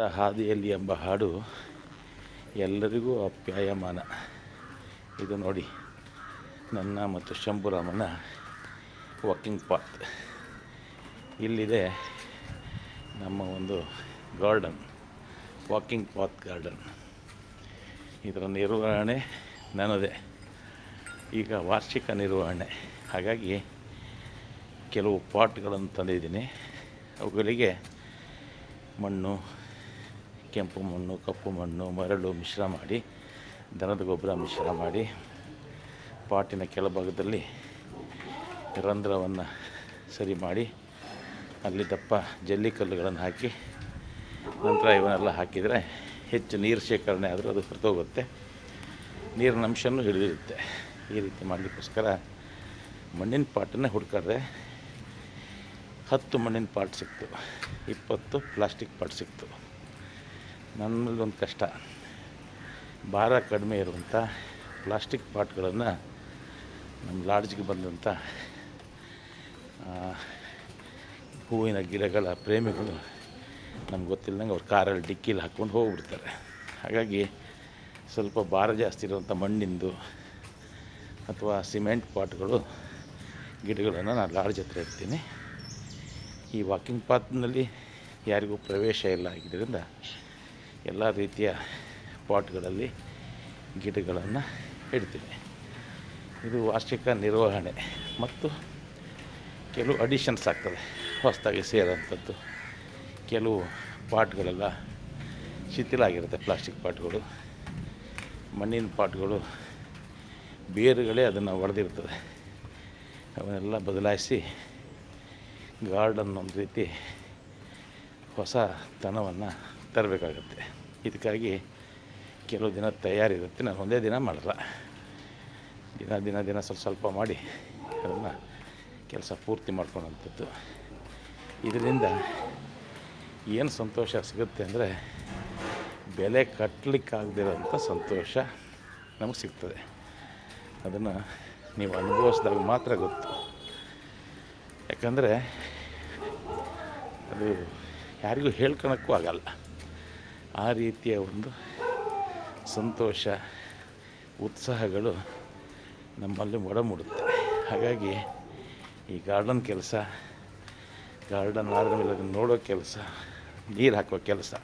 ಹಾದಿಯಲ್ಲಿ ಎಂಬ ಹಾಡು ಎಲ್ಲರಿಗೂ ಅಪ್ಯಾಯಮಾನ. ಇದು ನೋಡಿ, ನನ್ನ ಮತ್ತು ಶಂಭುರಾಮನ ವಾಕಿಂಗ್ ಪಾತ್ ಇಲ್ಲಿದೆ ನಮ್ಮ ಒಂದು ಗಾರ್ಡನ್ ವಾಕಿಂಗ್ ಪಾತ್ ಗಾರ್ಡನ್ ಇದರ ನಿರ್ವಹಣೆ ನನ್ನದೇ. ಈಗ ವಾರ್ಷಿಕ ನಿರ್ವಹಣೆ. ಹಾಗಾಗಿ ಕೆಲವು ಪಾಟ್ಗಳನ್ನು ತಂದಿದ್ದೀನಿ. ಅವುಗಳಿಗೆ ಮಣ್ಣು ಕೆಂಪು ಮಣ್ಣು, ಕಪ್ಪು ಮಣ್ಣು, ಮರಳು ಮಿಶ್ರ ಮಾಡಿ, ದನದ ಗೊಬ್ಬರ ಮಿಶ್ರ ಮಾಡಿ, ಪಾಟಿನ ಕೆಳಭಾಗದಲ್ಲಿ ರಂಧ್ರವನ್ನು ಸರಿ ಮಾಡಿ, ಅಲ್ಲಿ ದಪ್ಪ ಜಲ್ಲಿಕಲ್ಲುಗಳನ್ನು ಹಾಕಿ, ನಂತರ ಇವನ್ನೆಲ್ಲ ಹಾಕಿದರೆ ಹೆಚ್ಚು ನೀರು ಶೇಖರಣೆ ಆದರೂ ಅದು ಹೊರತೋಗುತ್ತೆ. ನೀರಿನ ಅಂಶನೂ ಹಿಡಿದಿರುತ್ತೆ. ಈ ರೀತಿ ಮಾಡಲಿಕ್ಕೋಸ್ಕರ ಮಣ್ಣಿನ ಪಾಟನ್ನೇ ಹುಡ್ಕಾಡ್ರೆ ಹತ್ತು ಮಣ್ಣಿನ ಪಾಟ್ ಸಿಕ್ತು, ಇಪ್ಪತ್ತು ಪ್ಲಾಸ್ಟಿಕ್ ಪಾಟ್ ಸಿಕ್ತು. ನನ್ನಲ್ಲಿ ಒಂದು ಕಷ್ಟ. ಭಾರ ಕಡಿಮೆ ಇರುವಂಥ ಪ್ಲಾಸ್ಟಿಕ್ ಪಾಟ್ಗಳನ್ನು ನಮ್ಮ ಲಾಡ್ಜ್ಗೆ ಬಂದಂಥ ಹೂವಿನ ಗಿಡಗಳ ಪ್ರೇಮಿಗಳು ನಮ್ಗೆ ಗೊತ್ತಿಲ್ಲದಂಗೆ ಅವ್ರು ಕಾರಲ್ಲಿ ಡಿಕ್ಕಿಲಿ ಹಾಕ್ಕೊಂಡು ಹೋಗ್ಬಿಡ್ತಾರೆ. ಹಾಗಾಗಿ ಸ್ವಲ್ಪ ಭಾರ ಜಾಸ್ತಿ ಇರುವಂಥ ಮಣ್ಣಿಂದು ಅಥವಾ ಸಿಮೆಂಟ್ ಪಾಟ್ಗಳು, ಗಿಡಗಳನ್ನು ನಾನು ಲಾಡ್ಜ್ ಹತ್ರ ಇರ್ತೀನಿ ಈ ವಾಕಿಂಗ್ ಪಾತ್ನಲ್ಲಿ ಯಾರಿಗೂ ಪ್ರವೇಶ ಇಲ್ಲ ಆಗಿದ್ದರಿಂದ ಎಲ್ಲ ರೀತಿಯ ಪಾಟ್ಗಳಲ್ಲಿ ಗಿಡಗಳನ್ನು ಇಡ್ತೀನಿ ಇದು ವಾರ್ಷಿಕ ನಿರ್ವಹಣೆ ಮತ್ತು ಕೆಲವು ಅಡಿಷನ್ಸ್ ಆಗ್ತದೆ. ಹೊಸದಾಗಿ ಸೇರೋಂಥದ್ದು ಕೆಲವು ಪಾಟ್ಗಳೆಲ್ಲ ಶಿಥಿಲ ಆಗಿರುತ್ತೆ ಪ್ಲಾಸ್ಟಿಕ್ ಪಾಟ್ಗಳು. ಮಣ್ಣಿನ ಪಾಟ್ಗಳು ಬೇರುಗಳೇ ಅದನ್ನು ಒಡೆದಿರ್ತದೆ. ಅವನ್ನೆಲ್ಲ ಬದಲಾಯಿಸಿ ಗಾರ್ಡನ್ ಒಂದು ರೀತಿ ಹೊಸ ತನವನ್ನು ತರಬೇಕಾಗತ್ತೆ. ಇದಕ್ಕಾಗಿ ಕೆಲವು ದಿನ ತಯಾರಿರುತ್ತೆ. ನಾನು ಒಂದೇ ದಿನ ಮಾಡಲ್ಲ. ದಿನ ದಿನ ದಿನ ಸ್ವಲ್ಪ ಸ್ವಲ್ಪ ಮಾಡಿ ಅದನ್ನು ಕೆಲಸ ಪೂರ್ತಿ ಮಾಡ್ಕೊಳ್ಳೋಂಥದ್ದು ಇದರಿಂದ ಏನು ಸಂತೋಷ ಸಿಗುತ್ತೆ ಅಂದರೆ ಬೆಲೆ ಕಟ್ಟಲಿಕ್ಕಾಗದಿರೋಂಥ ಸಂತೋಷ ನಮಗೆ ಸಿಗ್ತದೆ. ಅದನ್ನು ನೀವು ಅನುಭವಿಸಿದಾಗ ಮಾತ್ರ ಗೊತ್ತು. ಯಾಕಂದರೆ ಅದು ಯಾರಿಗೂ ಹೇಳ್ಕೊಳಕ್ಕೂ ಆಗಲ್ಲ. ಆ ರೀತಿಯ ಒಂದು ಸಂತೋಷ, ಉತ್ಸಾಹಗಳು ನಮ್ಮಲ್ಲಿ ಒಡಮೂಡುತ್ತೆ. ಹಾಗಾಗಿ ಈ ಗಾರ್ಡನ್ ಕೆಲಸ, ಗಾರ್ಡನ್ ಆದ ಮೇಲೆ ನೋಡೋ ಕೆಲಸ, ನೀರು ಹಾಕೋ ಕೆಲಸ